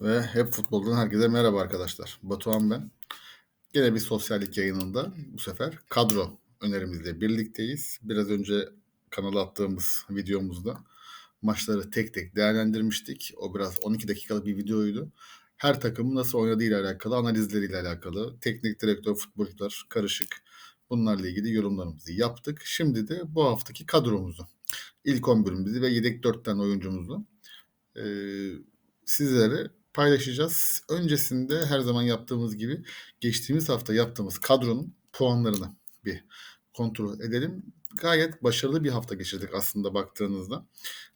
Ve hep futboldan herkese merhaba arkadaşlar. Batuhan ben. Gene bir sosyallik yayınında bu sefer kadro önerimizle birlikteyiz. Biraz önce kanala attığımız videomuzda maçları tek tek değerlendirmiştik. O biraz 12 dakikalık bir videoydu. Her takımın nasıl oynadığıyla alakalı, analizleriyle alakalı, teknik direktör, futbolcular, karışık bunlarla ilgili yorumlarımızı yaptık. Şimdi de bu haftaki kadromuzu, ilk 11'imizi ve yedek 4 tane oyuncumuzu e, sizlere paylaşacağız. Öncesinde her zaman yaptığımız gibi geçtiğimiz hafta yaptığımız kadronun puanlarını bir kontrol edelim. Gayet başarılı bir hafta geçirdik aslında baktığınızda.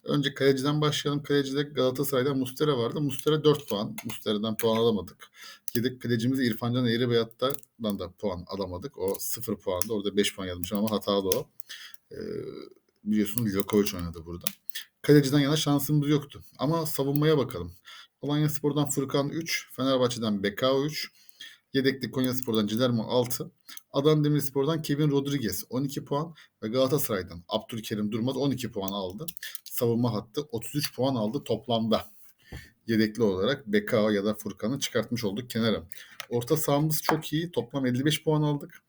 Önce kaleciden başlayalım. Kalecide Galatasaray'da Mustera vardı. Mustera 4 puan. Mustera'dan puan alamadık. Yedek kalecimiz İrfancan Eğri Beyat'tan da puan alamadık. O 0 puandı. Orada 5 puan yazmışım ama hatalı o. Ee, biliyorsunuz Livakovic oynadı burada. Kaleciden yana şansımız yoktu. Ama savunmaya bakalım. Alanya Spor'dan Furkan 3, Fenerbahçe'den Bekao 3, yedekli Konya Spor'dan Cilermo 6, Adana Demirspor'dan Kevin Rodriguez 12 puan ve Galatasaray'dan Abdülkerim Durmaz 12 puan aldı. Savunma hattı 33 puan aldı toplamda. Yedekli olarak Bekao ya da Furkan'ı çıkartmış olduk kenara. Orta sahamız çok iyi. Toplam 55 puan aldık.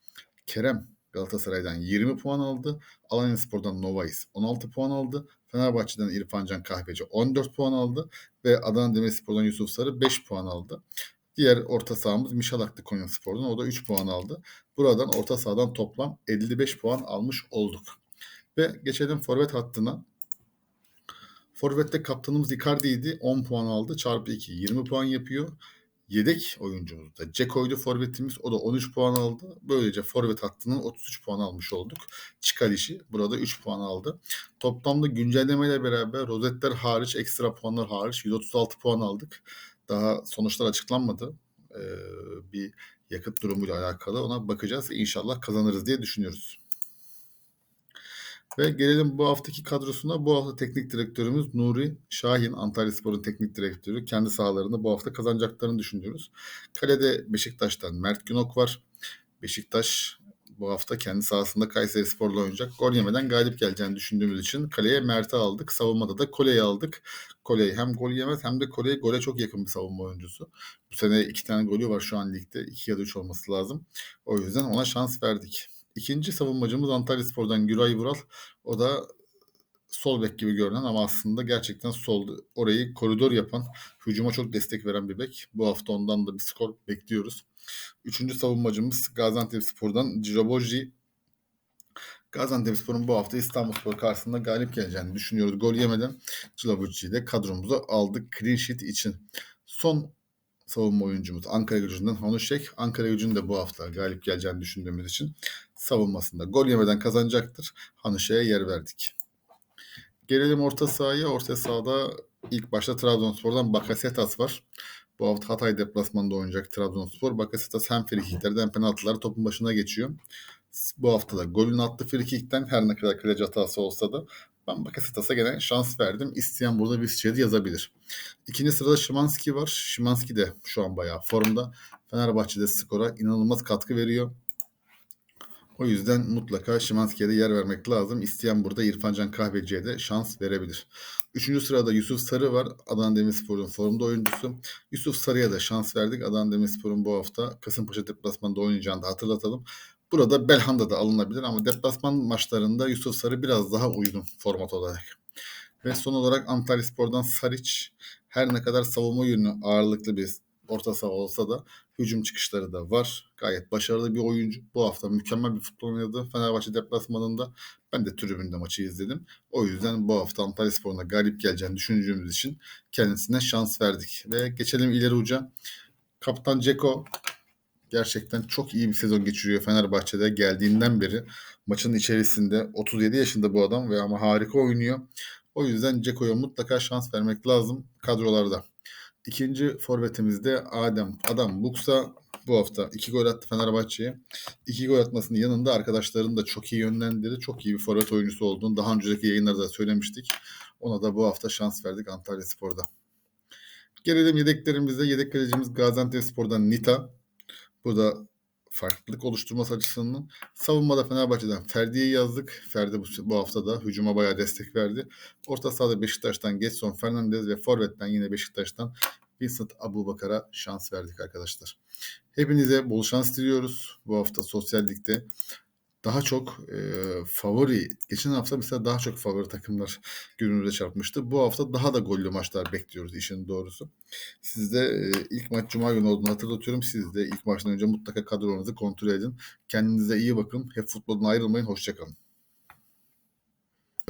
Kerem Galatasaray'dan 20 puan aldı. Alanya Spor'dan Novais 16 puan aldı. Fenerbahçe'den İrfancan Kahveci 14 puan aldı. Ve Adana Demirspor'dan Yusuf Sarı 5 puan aldı. Diğer orta sahamız Mişalak'tı Konya Spor'dan. O da 3 puan aldı. Buradan orta sahadan toplam 55 puan almış olduk. Ve geçelim forvet hattına. Forvet'te kaptanımız Icardi'ydi. 10 puan aldı. Çarpı 2 20 puan yapıyor. Yedek oyuncumuz da Ceko'ydu forvetimiz. O da 13 puan aldı. Böylece forvet hattının 33 puan almış olduk. Çıkarışı burada 3 puan aldı. Toplamda güncellemeyle beraber rozetler hariç, ekstra puanlar hariç 136 puan aldık. Daha sonuçlar açıklanmadı. Ee, bir yakıt durumuyla alakalı ona bakacağız. İnşallah kazanırız diye düşünüyoruz. Ve gelelim bu haftaki kadrosuna. Bu hafta teknik direktörümüz Nuri Şahin, Antalya Spor'un teknik direktörü. Kendi sahalarında bu hafta kazanacaklarını düşünüyoruz. Kalede Beşiktaş'tan Mert Günok var. Beşiktaş bu hafta kendi sahasında Kayseri Spor'la oynayacak. Gol yemeden galip geleceğini düşündüğümüz için kaleye Mert'i aldık. Savunmada da Kole'yi aldık. Koley hem gol yemez hem de Koley gole çok yakın bir savunma oyuncusu. Bu sene iki tane golü var şu an ligde. iki ya da üç olması lazım. O yüzden ona şans verdik. İkinci savunmacımız Antalya Spor'dan Güray Vural. O da sol bek gibi görünen ama aslında gerçekten sol orayı koridor yapan, hücuma çok destek veren bir bek. Bu hafta ondan da bir skor bekliyoruz. Üçüncü savunmacımız Gaziantep Spor'dan Ciroboji. Gaziantep Spor'un bu hafta İstanbul Spor karşısında galip geleceğini düşünüyoruz. Gol yemeden Ciroboji'yi de kadromuza aldık clean sheet için. Son savunma oyuncumuz Ankara gücünden Honuşek. Ankara gücünün de bu hafta galip geleceğini düşündüğümüz için savunmasında gol yemeden kazanacaktır. Hanuşek'e yer verdik. Gelelim orta sahaya. Orta sahada ilk başta Trabzonspor'dan Bakasetas var. Bu hafta Hatay deplasmanında oynayacak Trabzonspor. Bakasetas hem frikiklerde hem penaltıları topun başına geçiyor. Bu hafta da golünü attı frikikten her ne kadar kaleci hatası olsa da ben Bakasetas'a gene şans verdim. İsteyen burada bir şey yazabilir. İkinci sırada Şimanski var. Şimanski de şu an bayağı formda. Fenerbahçe'de skora inanılmaz katkı veriyor. O yüzden mutlaka Şimanski'ye de yer vermek lazım. İsteyen burada İrfancan Kahveci'ye de şans verebilir. Üçüncü sırada Yusuf Sarı var. Adana Demirspor'un formda oyuncusu. Yusuf Sarı'ya da şans verdik. Adana Demirspor'un bu hafta Kasımpaşa deplasmanında oynayacağını da hatırlatalım. Burada Belhanda da alınabilir ama deplasman maçlarında Yusuf Sarı biraz daha uygun format olarak. Ve son olarak Antalya Spor'dan Saric her ne kadar savunma yönü ağırlıklı bir orta saha olsa da hücum çıkışları da var. Gayet başarılı bir oyuncu. Bu hafta mükemmel bir futbol oynadı. Fenerbahçe deplasmanında ben de tribünde maçı izledim. O yüzden bu hafta Antalya Spor'una galip geleceğini düşündüğümüz için kendisine şans verdik. Ve geçelim ileri uca. Kaptan Ceko gerçekten çok iyi bir sezon geçiriyor Fenerbahçe'de geldiğinden beri. Maçın içerisinde 37 yaşında bu adam ve ama harika oynuyor. O yüzden Ceko'ya mutlaka şans vermek lazım kadrolarda. İkinci forvetimizde Adem Adam Buksa bu hafta iki gol attı Fenerbahçe'ye. İki gol atmasının yanında arkadaşlarını da çok iyi yönlendirdi. Çok iyi bir forvet oyuncusu olduğunu daha önceki yayınlarda söylemiştik. Ona da bu hafta şans verdik Antalya Spor'da. Gelelim yedeklerimizde. Yedek kalecimiz Gaziantep Spor'dan Nita. Bu da farklılık oluşturması açısından. Savunmada Fenerbahçe'den Ferdi'yi yazdık. Ferdi bu, bu hafta da hücuma bayağı destek verdi. Orta sahada Beşiktaş'tan Getson Fernandez ve Forvet'ten yine Beşiktaş'tan Vincent Abubakar'a şans verdik arkadaşlar. Hepinize bol şans diliyoruz bu hafta Sosyal Lig'de. Daha çok e, favori, geçen hafta mesela daha çok favori takımlar günümüze çarpmıştı. Bu hafta daha da gollü maçlar bekliyoruz işin doğrusu. Siz de e, ilk maç Cuma günü olduğunu hatırlatıyorum. Siz de ilk maçtan önce mutlaka kadronuzu kontrol edin. Kendinize iyi bakın. Hep futboldan ayrılmayın. Hoşçakalın.